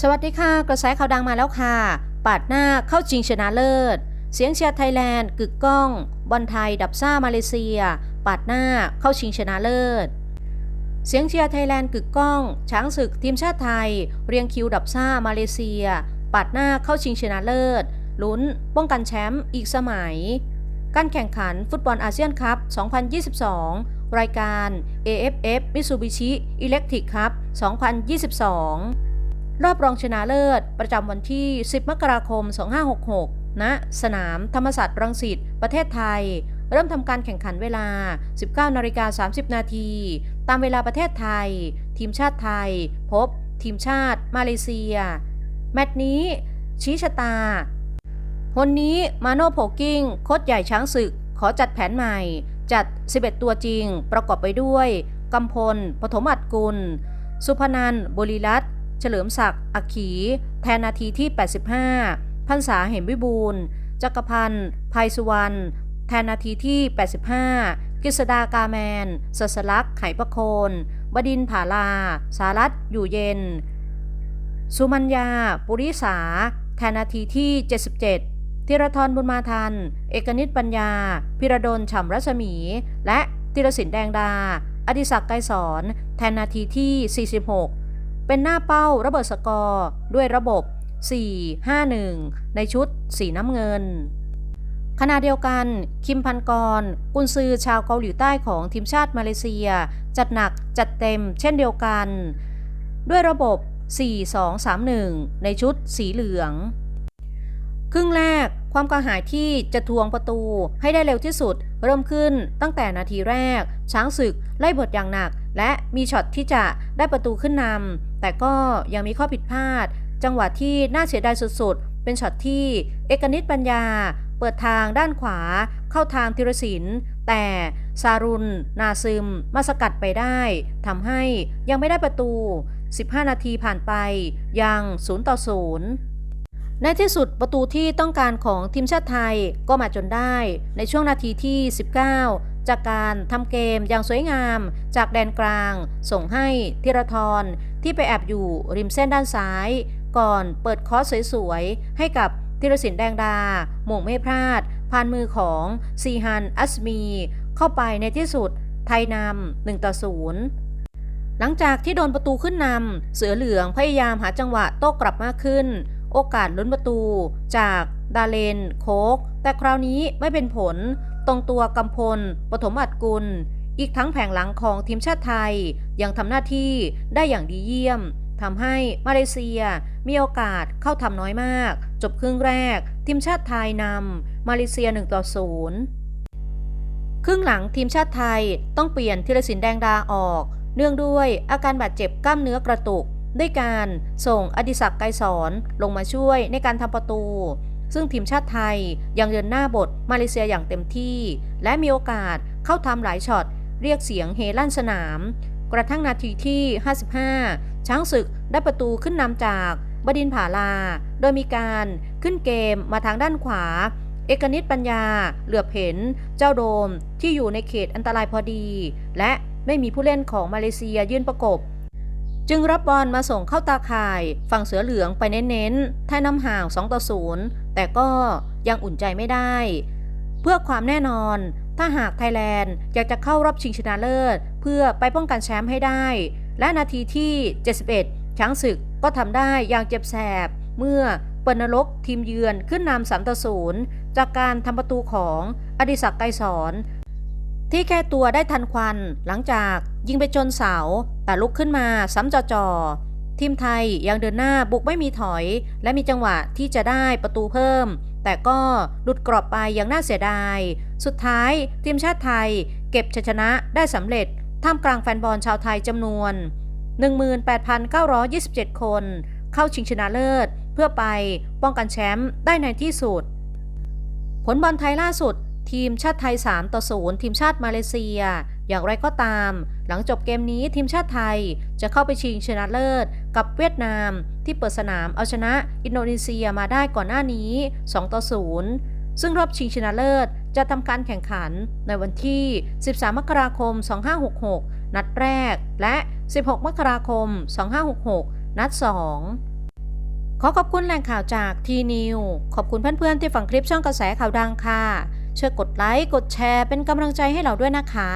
สวัสดีค่ะ กระแสข่าวดังมาแล้วค่ะ ปาดหน้าเข้าชิงชนะเลิศ เสียงเชียร์ไทยแลนด์กึกก้อง บอลไทย ดับซ่ามาเลเซีย ปาดหน้าเข้าชิงชนะเลิศ เสียงเชียร์ไทยแลนด์กึกก้อง ช้างศึกทีมชาติไทย เรียงคิวดับซ่ามาเลเซีย ปาดหน้าเข้าชิงชนะเลิศ ลุ้น ป้องกันแชมป์อีกสมัย การแข่งขันฟุตบอลอาเซียนคัพ 2022 รายการ AFF Mitsubishi Electric Cup 2022 รอบรองชนะเลิศ ประจำวันที่ 10 มกราคม 2566ณสนามธรรมศาสตร์รังสิต ประเทศไทย เริ่มทำการแข่งขันเวลา 19นาฬิกา30 นาที ตามเวลาประเทศไทย ทีมชาติไทย พบ ทีมชาติ มาเลเซีย แมตช์นี้ ชี้ชะตาวันนี้มาโน่โพกิ้งโค้ชใหญ่ช้างศึก ขอจัดแผนใหม่ จัด 11 ตัวจริง ประกอบไปด้วยกำพล ปฐมอัดกุล สุพนันบุรีรัต เฉลิมศักดิ์อักขี แทนนาทีที่ 85 พันษาเหมวิบูลย์จักรพันธ์ภัยสุวรรณ แทนนาทีที่ 85 กฤษดากาแมนสัสลักษ์ ไขประโคน บดินผาลา สารัตอยู่เย็น สุมัญญา ปุริสา แทนนาทีที่ 77 ธีรทรบุญมาทัน เอกนิตปัญญา พิรดลฉ่ำรัศมี และติรสินแดงดา อดิศักดิ์ไกรสอน แทนนาทีที่ 46 เป็นหน้าเป้าระเบิดสกอร์ด้วยระบบ 4-5-1 ในชุดสีน้ำเงิน ขณะเดียวกัน คิมพันกร กุนซือชาวเกาหลีใต้ของทีมชาติมาเลเซีย จัดหนักจัดเต็มเช่นเดียวกัน ด้วยระบบ 4-2-3-1 ในชุดสีเหลือง ครึ่งแรกความกระหายที่จะทวงประตูให้ได้เร็วที่สุด เริ่มขึ้นตั้งแต่นาทีแรก ช้างศึกไล่บทอย่างหนัก และมีช็อตที่จะได้ประตูขึ้นนำแต่ก็ยังมีข้อผิดพลาด จังหวะที่น่าเสียดายสุดๆ เป็นช็อตที่เอกนิตปัญญา เปิดทางด้านขวา เข้าทางธีรศิลป์แต่ซารุนนาซึม มาสกัดไปได้ทำให้ยังไม่ได้ประตู 15 นาทีผ่านไปยัง 0 ต่อ 0 ในที่สุดประตูที่ต้องการของทีมชาติไทยก็มาจนได้ในช่วงนาทีที่ 19 จากการทำเกมอย่างสวยงาม จากแดนกลาง ส่งให้ธีรทรที่ไปแอบอยู่ริมเส้นด้านซ้าย ก่อนเปิดคอร์สสวยๆ ให้กับธีรศิลปแดงดาหม่งไม่พลาด ผ่านมือของซีฮันอัสมี เข้าไปในที่สุด ไทยนำ1ต่อ0หลังจากที่โดนประตูขึ้นนำเสือเหลืองพยายามหาจังหวะโต้กลับมากขึ้น โอกาสลุ้นประตูจากดาเลนโคก แต่คราวนี้ไม่เป็นผล ตรงตัวกำพล ปฐมอัดกุล อีกทั้งแผงหลังของทีมชาติไทย ยังทำหน้าที่ได้อย่างดีเยี่ยมทำให้มาเลเซียมีโอกาสเข้าทำน้อยมาก จบครึ่งแรก ทีมชาติไทยนำมาเลเซีย1ต่อ0ครึ่งหลังทีมชาติไทยต้องเปลี่ยนธีรศิลป์แดงดาออก เนื่องด้วยอาการบาดเจ็บกล้ามเนื้อกระตุก ด้วยการส่งอดิศักดิ์ไกรสอนลงมาช่วยในการทำประตู ซึ่งทีมชาติไทยยังเดินหน้าบทมาเลเซียอย่างเต็มที่ และมีโอกาสเข้าทำหลายช็อต เรียกเสียงเฮลั่นสนาม กระทั่งนาทีที่ 55 ช้างศึกได้ประตูขึ้นนำจากบดินผาลา โดยมีการขึ้นเกมมาทางด้านขวา เอกนิตปัญญา เหลือบเห็น เจ้าโดมที่อยู่ในเขตอันตรายพอดี และไม่มีผู้เล่นของมาเลเซียยื่นประกบ จึงรับบอลมาส่งเข้าตาข่ายฝั่งเสือเหลืองไปเน้นๆแท้น้ำห่าง2ต่อ0แต่ก็ยังอุ่นใจไม่ได้ เพื่อความแน่นอนถ้าหากไทยแลนด์อยากจะเข้ารอบชิงชนะเลิศ เพื่อไปป้องกันแชมป์ให้ได้ และนาทีที่ 71 ช้างศึกก็ทำได้อย่างเจ็บแสบ เมื่อเปิดนรกทีมเยือนขึ้นนำ3ต่อ0จากการทำประตูของอดิศักดิ์ไกรสอนที่แก้ตัวได้ทันควันหลังจาก ยิงไปจนเสา แต่ลุกขึ้นมาซ้ำจอจอทีมไทยยังเดินหน้าบุกไม่มีถอย และมีจังหวะที่จะได้ประตูเพิ่ม แต่ก็หลุดกรอบไปอย่างน่าเสียดาย สุดท้ายทีมชาติไทย เก็บชัยชนะได้สำเร็จ ท่ามกลางแฟนบอลชาวไทยจำนวน 18,927 คน เข้าชิงชนะเลิศ เพื่อไปป้องกันแชมป์ได้ในที่สุด ผลบอลไทยล่าสุด ทีมชาติไทย 3 ต่อ 0 ทีมชาติมาเลเซีย อย่างไรก็ตาม หลังจบเกมนี้ทีมชาติไทยจะเข้าไปชิงชนะเลิศ กับเวียดนามที่เปิดสนามเอาชนะอินโดนีเซียมาได้ก่อนหน้านี้ 2 ต่อ 0 ซึ่งรอบชิงชนะเลิศจะทำการแข่งขันในวันที่ 13 มกราคม 2566 นัดแรก และ 16 มกราคม 2566 นัด 2ขอขอบคุณแหล่งข่าวจากทีนิว ขอบคุณเพื่อนๆที่ฟังคลิปช่องกระแสข่าวดังค่ะ ช่วยกดไลค์ กดแชร์เป็นกำลังใจให้เราด้วยนะคะ